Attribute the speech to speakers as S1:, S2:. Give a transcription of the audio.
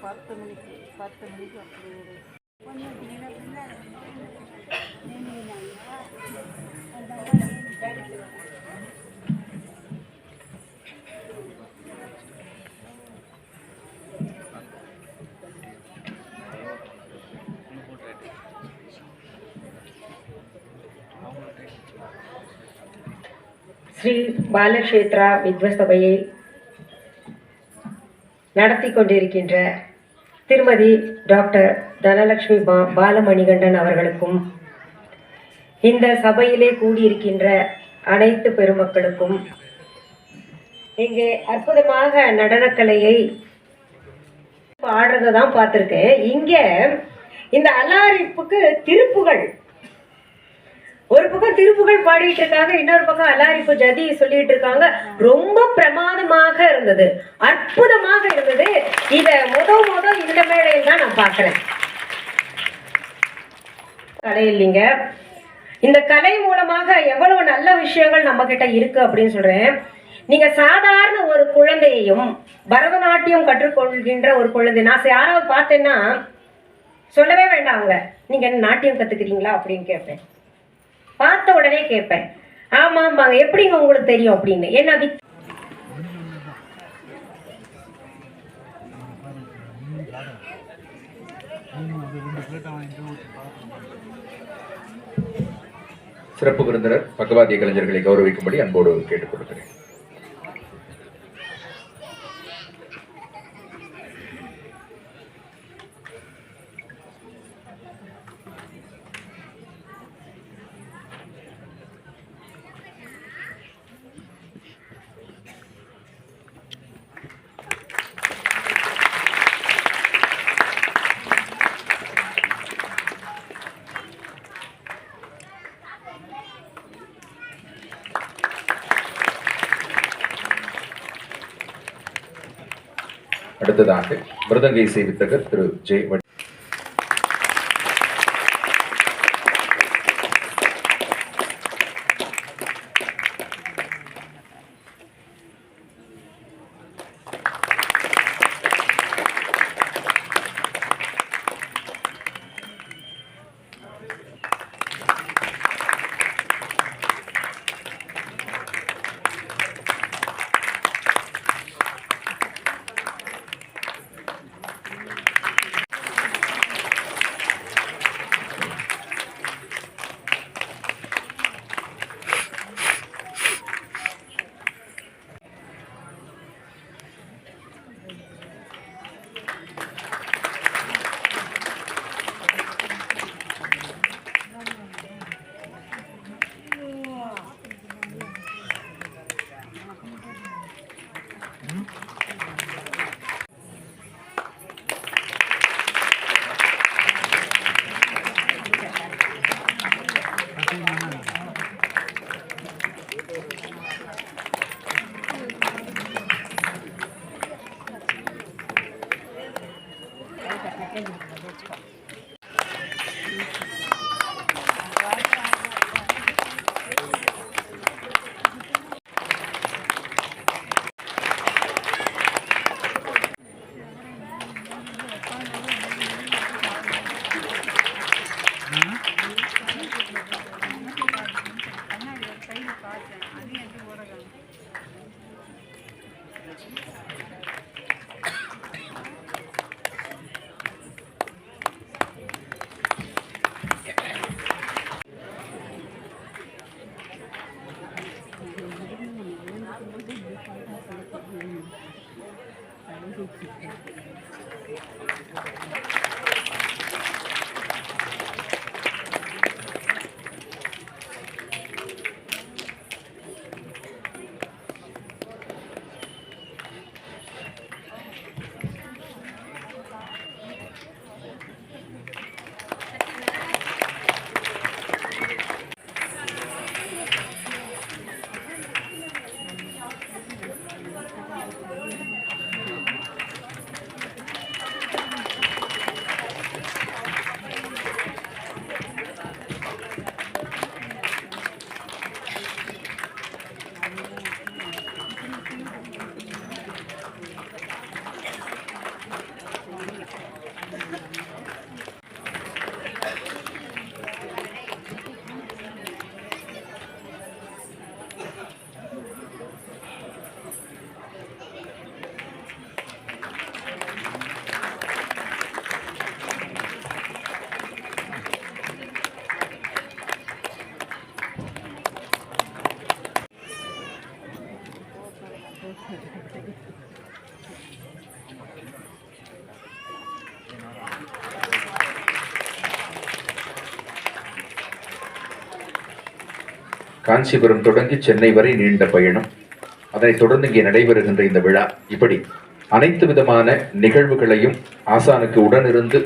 S1: பத்து மணிக்கு பத்து மணிக்கு அப்படி ஒரு
S2: ஸ்ரீ பாலக்ஷேத்ரா வித்வசபையை நடத்தி கொண்டிருக்கின்ற திருமதி டாக்டர் தனலட்சுமி பா பாலமணிகண்டன் அவர்களுக்கும் இந்த சபையிலே கூடியிருக்கின்ற அனைத்து பெருமக்களுக்கும் இங்கே அற்புதமாக நடனக்கலையை ஆடுறதை தான் பார்த்துருக்கேன். இங்கே இந்த அலாரிப்புக்கு திருப்புகள். ஒரு பக்கம் திருப்புகள் பாடிட்டு இருக்காங்க இன்னொரு பக்கம் அலாரிப்பு ஜதி சொல்லிட்டு இருக்காங்க ரொம்ப பிரமாதமாக இருந்தது. அற்புதமாக இருந்தது. இத முத முத இந்த மேடையில் தான் நான் பார்க்குறேன். கலை இல்லைங்க. இந்த கலை மூலமாக எவ்வளவு நல்ல விஷயங்கள் நம்ம கிட்ட இருக்கு அப்படின்னு சொல்றேன். நீங்க சாதாரண ஒரு குழந்தையையும் பரதநாட்டியம் கற்றுக்கொள்கின்ற ஒரு குழந்தை நான் யாராவது பார்த்தேன்னா சொல்லவே வேண்டாம் அவங்க. நீங்க என்ன நாட்டியம் கத்துக்கிறீங்களா அப்படின்னு கேட்பேன். பார்த்த உடனே கேட்பேன். ஆமாம்பாங்க ஆமாங்க எப்படிங்க உங்களுக்கு தெரியும் அப்படின்னு. என்ன
S3: சிறப்பு விருந்தினர் பக்கவாதிய கலைஞர்களை கௌரவிக்கும்படி அன்போடு கேட்டுக் கொடுக்கிறேன் அடுத்ததாக மிருதங்கை சேவித்தகர் திரு Jai Hmm? Thank you. Kanchipuram தொடங்கி சென்னை வரை நீண்ட பயணம். அதனைத் தொடர்ந்து இங்கே நடைபெறுகின்ற இந்த விழா இப்படி அனைத்து விதமான நிகழ்வுகளையும் ஆசானுக்கு உடனிருந்து